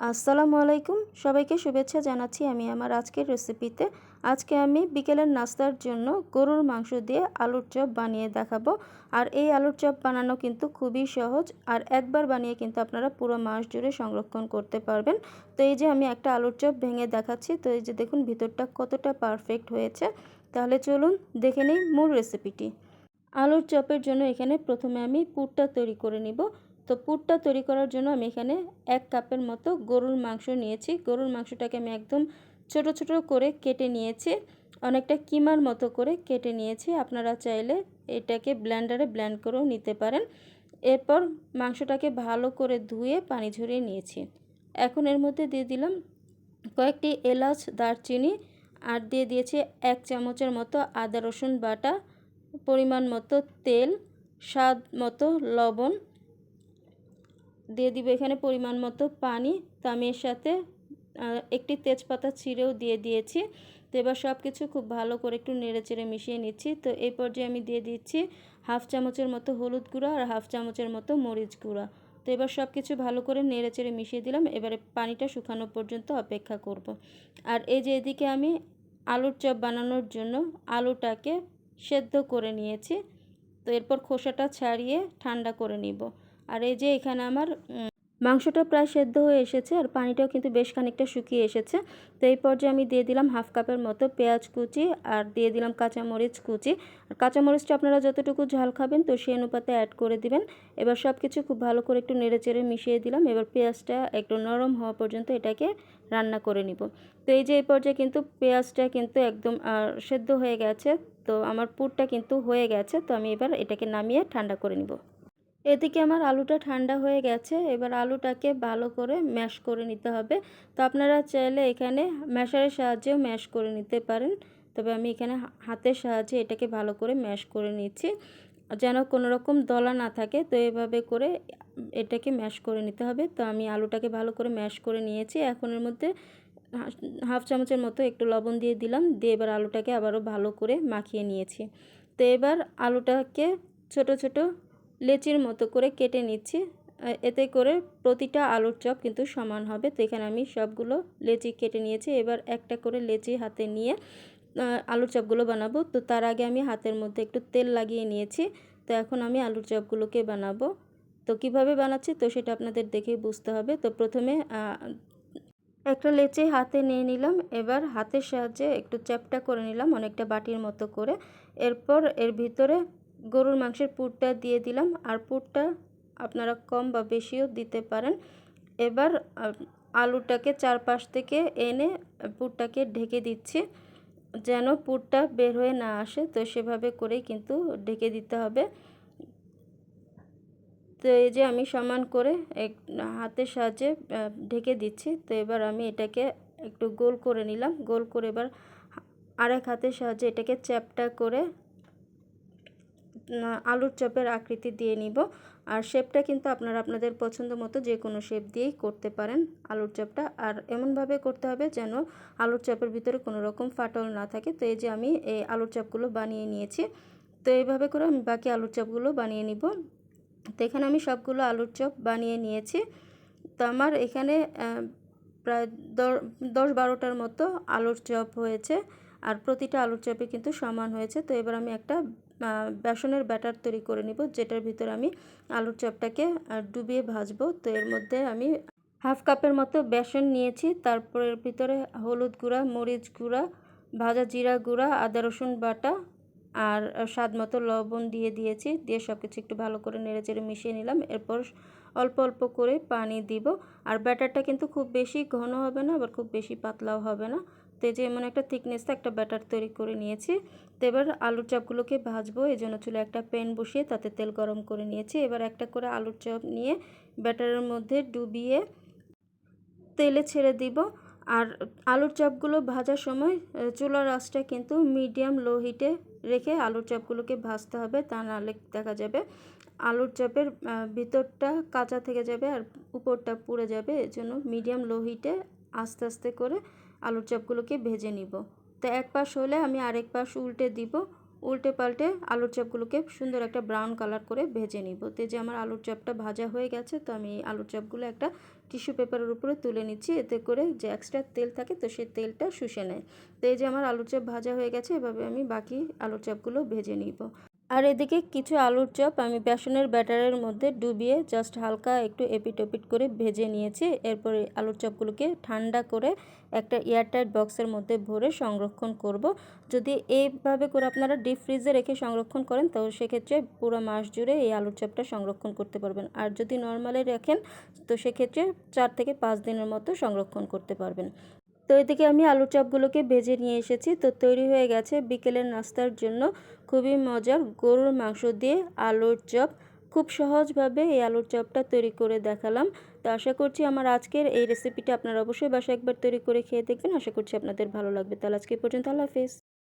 আসসালামু আলাইকুম। সবাইকে শুভেচ্ছা জানাচ্ছি আমি আমার আজকের রেসিপিতে আজকে আমি বিকেলের নাস্তার জন্য গরুর মাংস দিয়ে আলুর চপ বানিয়ে দেখাবো। আর এই আলুর চপ বানানো কিন্তু খুবই সহজ। আর একবার বানিয়ে কিন্তু আপনারা পুরো মাস জুড়ে সংরক্ষণ করতে পারবেন। তো এই যে আমি একটা আলুর চপ ভেঙে দেখাচ্ছি। তো এই যে দেখুন, ভিতরটা কতটা পারফেক্ট হয়েছে। তাহলে চলুন দেখে নিই মূল রেসিপিটি আলুর চপের জন্য এখানে প্রথমে আমি পুরটা তৈরি করে নিব। তো পুরটা তৈরি করার জন্য আমি এখানে এক কাপের মতো গরুর মাংস নিয়েছি। গরুর মাংসটাকে আমি একদম ছোট ছোট করে কেটে নিয়েছি। অনেকটা কিমার মতো করে কেটে নিয়েছি। আপনারা চাইলে এটাকে ব্ল্যান্ডারে ব্ল্যান্ড করেও নিতে পারেন। এরপর মাংসটাকে ভালো করে ধুয়ে পানি ঝরিয়ে নিয়েছি। এখন এর মধ্যে দিয়ে দিলাম কয়েকটি এলাচ, দারচিনি আর দিয়ে দিয়েছি এক চামচের মতো আদা রসুন বাটা, পরিমাণ মতো তেল, স্বাদ মতো লবণ দিয়ে দিব এখানে পরিমাণ মতো পানি। তো আমি এর সাথে একটি তেজপাতা ছিঁড়েও দিয়ে দিয়েছি। তো এবার সব কিছু খুব ভালো করে একটু নেড়ে চেড়ে মিশিয়ে নিচ্ছি। তো এই পর্যায়ে আমি দিয়ে দিচ্ছি হাফ চামচের মতো হলুদ গুঁড়া আর হাফ চামচের মতো মরিচ গুঁড়া। তো এবার সব কিছু ভালো করে নেড়ে চেড়ে মিশিয়ে দিলাম। এবারে পানিটা শুকানো পর্যন্ত অপেক্ষা করব। আর এই যে এদিকে আমি আলুর চপ বানানোর জন্য আলুটাকে সেদ্ধ করে নিয়েছি। তো এরপর খোসাটা ছাড়িয়ে ঠান্ডা করে নিব। আর এই যে এখানে আমার মাংসটা প্রায় সেদ্ধ হয়ে এসেছে আর পানিটাও কিন্তু বেশ খানিকটা শুকিয়ে এসেছে। তো এই পর্যায়ে আমি দিয়ে দিলাম হাফ কাপের মতো পেঁয়াজ কুচি আর দিয়ে দিলাম কাঁচামরিচ কুচি। আর কাঁচামরিচটা আপনারা যতটুকু ঝাল খাবেন তো সেই অনুপাতে অ্যাড করে দিবেন। এবার সব কিছু খুব ভালো করে একটু নেড়ে চেড়ে মিশিয়ে দিলাম। এবার পেঁয়াজটা একটু নরম হওয়া পর্যন্ত এটাকে রান্না করে নিব। তো এই যে এই পর্যায়ে কিন্তু পেঁয়াজটা কিন্তু একদম সেদ্ধ হয়ে গেছে। তো আমার পুরটা কিন্তু হয়ে গেছে। তো আমি এবার এটাকে নামিয়ে ঠান্ডা করে নিব। এদিকে আমার আলুটা ঠান্ডা হয়ে গেছে, এবার আলুটাকে ভালো করে ম্যাশ করে নিতে হবে। তো আপনারা চাইলে এখানে ম্যাশারের সাহায্যেও ম্যাশ করে নিতে পারেন। তবে আমি এখানে হাতের সাহায্যে এটাকে ভালো করে ম্যাশ করে নিচ্ছি। যেন কোনো রকম দলা না থাকে, তো এভাবে করে এটাকে ম্যাশ করে নিতে হবে। তো আমি আলুটাকে ভালো করে ম্যাশ করে নিয়েছি। এখন এর মধ্যে হাফ চামচের মতো একটু লবণ দিয়ে দিলাম, দিয়ে এবার আলুটাকে আবারও ভালো করে মাখিয়ে নিয়েছি। তো এবার আলুটাকে ছোট ছোট লেচির মতো করে কেটে নিচ্ছি। এতে করে প্রতিটা আলুর চপ কিন্তু সমান হবে। তো এখানে আমি সবগুলো লেচি কেটে নিয়েছি। এবার একটা করে লেচি হাতে নিয়ে আলুর চপগুলো বানাবো। তো তার আগে আমি হাতের মধ্যে একটু তেল লাগিয়ে নিয়েছি। তো এখন আমি আলুর চপগুলোকে বানাবো। তো কীভাবে বানাচ্ছি? তো সেটা আপনাদের দেখেই বুঝতে হবে। তো প্রথমে একটা লেচি হাতে নিয়ে নিলাম। এবার হাতের সাহায্যে একটু চ্যাপটা করে নিলাম অনেকটা বাটির মতো করে। এরপর এর ভিতরে গরুর মাংসের পুরটা দিয়ে দিলাম আর পুরটা আপনারা কম বা বেশিও দিতে পারেন। এবার আলুটাকে চারপাশ থেকে এনে পুরটাকে ঢেকে দিচ্ছি যেন পুরটা বের হয়ে না আসে। তো সেভাবে করেই কিন্তু ঢেকে দিতে হবে। তো এই যে আমি সমান করে এক, হাতের সাহায্যে ঢেকে দিচ্ছি। তো এবার আমি এটাকে একটু গোল করে নিলাম। গোল করে এবার আরেক হাতের সাহায্যে এটাকে চ্যাপটা করে আলুর চপের আকৃতি দিয়ে নিব। আর শেপটা কিন্তু আপনারা আপনাদের পছন্দ মতো যে কোনো শেপ দিয়েই করতে পারেন আলুর চপটা। আর এমনভাবে করতে হবে যেন আলুর চপের ভিতরে কোনো রকম ফাটল না থাকে। তো এই যে আমি এই আলুর চপগুলো বানিয়ে নিয়েছি, তো এইভাবে করে আমি বাকি আলুর চপগুলো বানিয়ে নিব। তো এখানে আমি সবগুলো আলুর চপ বানিয়ে নিয়েছি। তো আমার এখানে প্রায় দশ বারোটার মতো আলুর চপ হয়েছে। আর প্রতিটা আলুর চপে কিন্তু সমান হয়েছে। তো এবার আমি একটা বেসনের ব্যাটার তৈরি করে নিব, যেটার ভিতরে আমি আলুর চপটাকে ডুবিয়ে ভাজবো। তো এর মধ্যে আমি হাফ কাপের মতো বেসন নিয়েছি তারপরের ভিতরে হলুদ গুঁড়া, মরিচ গুঁড়া, ভাজা জিরা গুঁড়া, আদা, রসুন বাটা আর স্বাদ মতো লবণ দিয়ে দিয়েছি, দিয়ে সব কিছু একটু ভালো করে নেড়ে চেড়ে মিশিয়ে নিলাম। এরপর অল্প অল্প করে পানি দিব। আর ব্যাটারটা কিন্তু খুব বেশি ঘন হবে না, আবার খুব বেশি পাতলাও হবে না। তো এই যে এমন একটা থিকনেসে একটা ব্যাটার তৈরি করে নিয়েছি। তো এবার আলুর চপগুলোকে ভাজবো, এই জন্য চুলে একটা প্যান বসিয়ে তাতে তেল গরম করে নিয়েছি। এবার একটা করে আলুর চপ নিয়ে ব্যাটারের মধ্যে ডুবিয়ে তেলে ছেড়ে দিব। আর আলুর চপগুলো ভাজার সময় চুলার আঁচটা কিন্তু মিডিয়াম লো হিটে রেখে আলুর চপগুলোকে ভাজতে হবে, তা নাহলে দেখা যাবে আলুর চপের ভিতরটা কাঁচা থেকে যাবে আর উপরটা পুড়ে যাবে। এজন্য মিডিয়াম লো হিটে আস্তে আস্তে করে আলুর চপগুলোকে ভেজে নিব। তো এক পাশ হলে আমি আরেক পাশ উল্টে দিব। উল্টে পাল্টে আলুর চপগুলোকে সুন্দর একটা ব্রাউন কালার করে ভেজে নিব। তো যে আমার আলুর চপটা ভাজা হয়ে গেছে, তো আমি আলুর চপগুলো একটা টিস্যু পেপারের উপরে তুলে নিচ্ছি। এতে করে যে এক্সট্রা তেল থাকে, তো সেই তেলটা শুষে নেয়। তো এই যে আমার আলুর চপ ভাজা হয়ে গেছে, এভাবে আমি বাকি আলুর চপগুলো ভেজে নিব। আর এদিকে কিছু আলুর চপ আমি বেসনের ব্যাটারের মধ্যে ডুবিয়ে জাস্ট হালকা একটু এপিট ওপিট করে ভেজে নিয়েছি। এরপরে আলুর চপগুলোকে ঠান্ডা করে একটা এয়ারটাইট বক্সের মধ্যে ভরে সংরক্ষণ করব। যদি এইভাবে করে আপনারা ডিপ ফ্রিজে রেখে সংরক্ষণ করেন, তো সেক্ষেত্রে পুরো মাস জুড়ে এই আলুর চপটা সংরক্ষণ করতে পারবেন। আর যদি নর্মালি রাখেন, তো সেক্ষেত্রে চার থেকে পাঁচ দিনের মতো সংরক্ষণ করতে পারবেন। তো এদিকে আমি আলু চপগুলোকে ভেজে নিয়ে এসেছি। তো তৈরি হয়ে গেছে বিকেলের নাস্তার জন্য। খুবই মজার গরুর মাংস দিয়ে আলুর চপ। খুব সহজভাবে এই আলুর চপটা তৈরি করে দেখালাম। তো আশা করছি আমার আজকের এই রেসিপিটা আপনারা অবশ্যই বাসায় একবার তৈরি করে খেয়ে দেখবেন। আশা করছি আপনাদের ভালো লাগবে। তাহলে আজকে পর্যন্ত আল্লাহ হাফিজ।